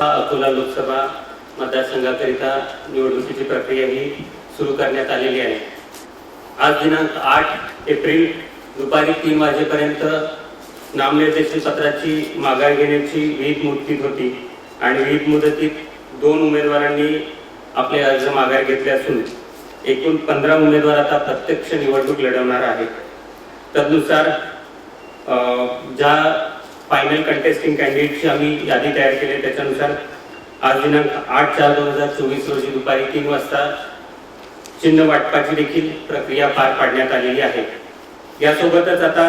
हा अकोला लोकसभा मतदारसंघाकरिता निवडणुकीची प्रक्रिया ही सुरू करण्यात आलेली आहे. आज दिनांक आठ एप्रिल दुपारी तीन वाजेपर्यंत नामनिर्देशन पत्राची माघार घेण्याची विहित मुदतीत होती आणि विहित मुदतीत दोन उमेदवारांनी आपले अर्ज माघार घेतले असून एकूण पंधरा उमेदवार आता प्रत्यक्ष निवडणूक लढवणार आहेत. तदनुसार ज्या फायनल कंटेस्टिंग कॅन्डिडेटची आम्ही यादी तयार केली आहे, त्याच्यानुसार आज दिनांक आठ चार दोन हजार चोवीस रोजी दुपारी तीन वाजता चिन्ह वाटपाची देखील प्रक्रिया पार पाडण्यात आलेली आहे. यासोबतच आता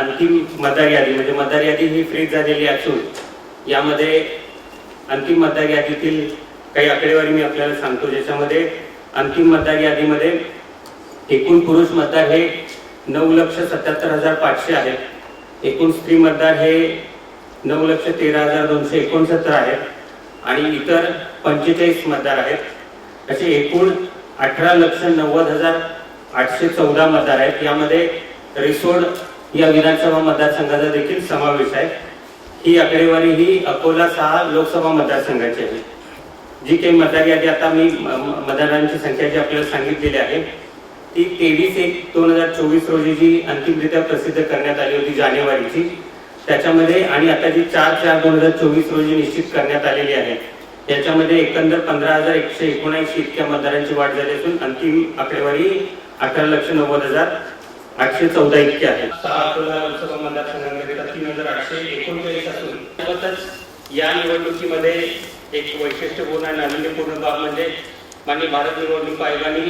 अंतिम मतदार यादी म्हणजे मतदार यादी ही फ्रीज झालेली असून यामध्ये अंतिम मतदार यादीतील काही आकडेवारी मी आपल्याला सांगतो ज्याच्यामध्ये अंतिम मतदार यादीमध्ये एकूण पुरुष मतदार हे नऊ लक्ष सत्याहत्तर हजार पाचशे आहेत. एकूण स्त्री मतदार हे नऊ लक्ष तेरा हजार दोनशे एकोणसत्तर आहेत आणि इतर पंचेचाळीस मतदार आहेत. असे एकूण अठरा लक्ष नव्वद हजार आठशे चौदा मतदार आहेत. यामध्ये रिसोड या विधानसभा मतदारसंघाचा देखील समावेश आहे. ही आकडेवारी ही अकोला सहा लोकसभा मतदारसंघाची आहे. जी काही मतदार यादी आता मी म- मतदारांची संख्या जी आपल्याला सांगितलेली आहे ती तेवीस एक दोन हजार चोवीस रोजी जी अंतिमरित्या प्रसिद्ध करण्यात आली होती जानेवारीची त्याच्यामध्ये आणि आता जी चार चार दोन हजार चोवीस रोजी निश्चित करण्यात आलेली आहे याच्यामध्ये एकंदर पंधरा हजार एकशे एकोणऐंशी इतक्या मतदारांची वाढ झाली असून अंतिम आकडेवारी अठरा लक्ष नव्वद हजार आठशे चौदा इतकी आहे. सहा तीन हजार आठशे एकोणचाळीस असून या निवडणुकीमध्ये एक वैशिष्ट्यपूर्ण आणि नाविन्यपूर्ण बाब म्हणजे माननीय भारत निवडणूक आयोगाने